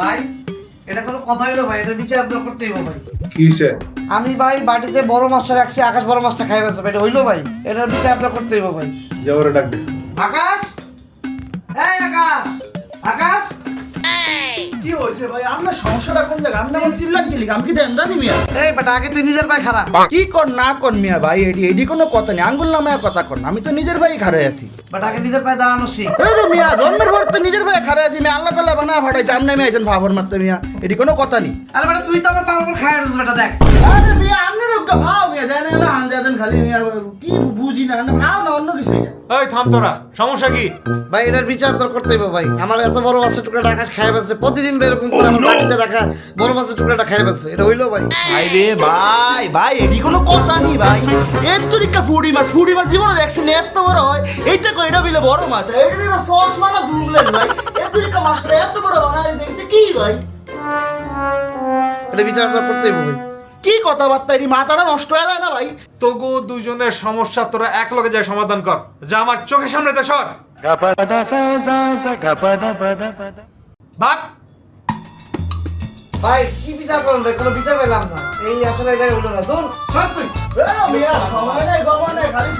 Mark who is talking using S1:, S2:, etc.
S1: ভাই এটা কোনো কথা হইল ভাই এটা বিচার আপনার করতে হইব ভাই।
S2: কি কিসে
S1: আমি ভাই বাড়িতে বড় মাছটা রাখছি আকাশ বড় মাছটা খাই ভাই এটা হইল ভাই এটার বিচার আপনার করতে হইব ভাই।
S2: যাওয়ারে ডাক
S1: আকাশ? এই আকাশ আকাশ?
S3: কি ভাই? আপনার সমস্যাটা কোন জায়গা আপনি আমার চিল্লান কি লিখা আমি কি দেন জানি মিয়া?
S1: এই বেটা আগে তুই নিজের ভাই খারাপ
S3: কি কর না কর মিয়া ভাই এডি এডি কোনো কথা নেই। আঙ্গুল নামায় কথা কর আমি তো নিজের ভাই খারে আছি।
S1: বাট আগে নিজের পায়ে দাঁড়ানো শিখ।
S3: এই রে মিয়া জন্মের পর তো নিজের ভাই আছি। মিয়া আল্লাহ তাআলা বানা ফাটাইছে। আপনি আমি একজন ভাবর মাত্র মিয়া। এডি কোনো কথা নেই।
S1: আরে বেটা তুই তো আমার পার খায় বেটা দেখ।
S3: আরে মিয়া আপনি ভাও মিয়া জানেন না হান দেন খালি মিয়া কি বুঝি না না ভাও না অন্য কিছু
S4: এই থাম তোরা সমস্যা কি?
S1: ভাই এটার বিচার আপনার করতে হইব ভাই। আমার এত বড় মাছের টুকরাটা আকাশ খাই প্রতিদিন এরকম করে আমার বাড়িতে রাখা বড় মাছের টুকরাটা খাই ফেলছে এটা হইল ভাই।
S3: ভাই রে ভাই ভাই এডি কোনো কথা নেই ভাই। এর ফুড়ি মাছ ফুড়ি মাছ জীবনে দেখছেন এত বড় হয়। এইটা কই এটা বিলে বড় মাছ এটা সস মানা ভাই। মাছটা এত বড় বানাইছে এটা কি ভাই?
S1: এটা বিচার আপনার করতে হইব ভাই।
S3: কি কথাবার্তা এটি মাথাটা নষ্ট হয়ে যায় না ভাই?
S4: তোগো দুজনের সমস্যা তোরা এক লগে যায় সমাধান কর। যা আমার চোখের সামনে তো সর। ভাগ
S1: ভাই কি বিচার করুন ভাই? কোনো বিচার পেলাম না। এই আসলে এটা হইল না। দূর সর তুই।
S3: মিয়া সময় নাই বাবা নাই খালি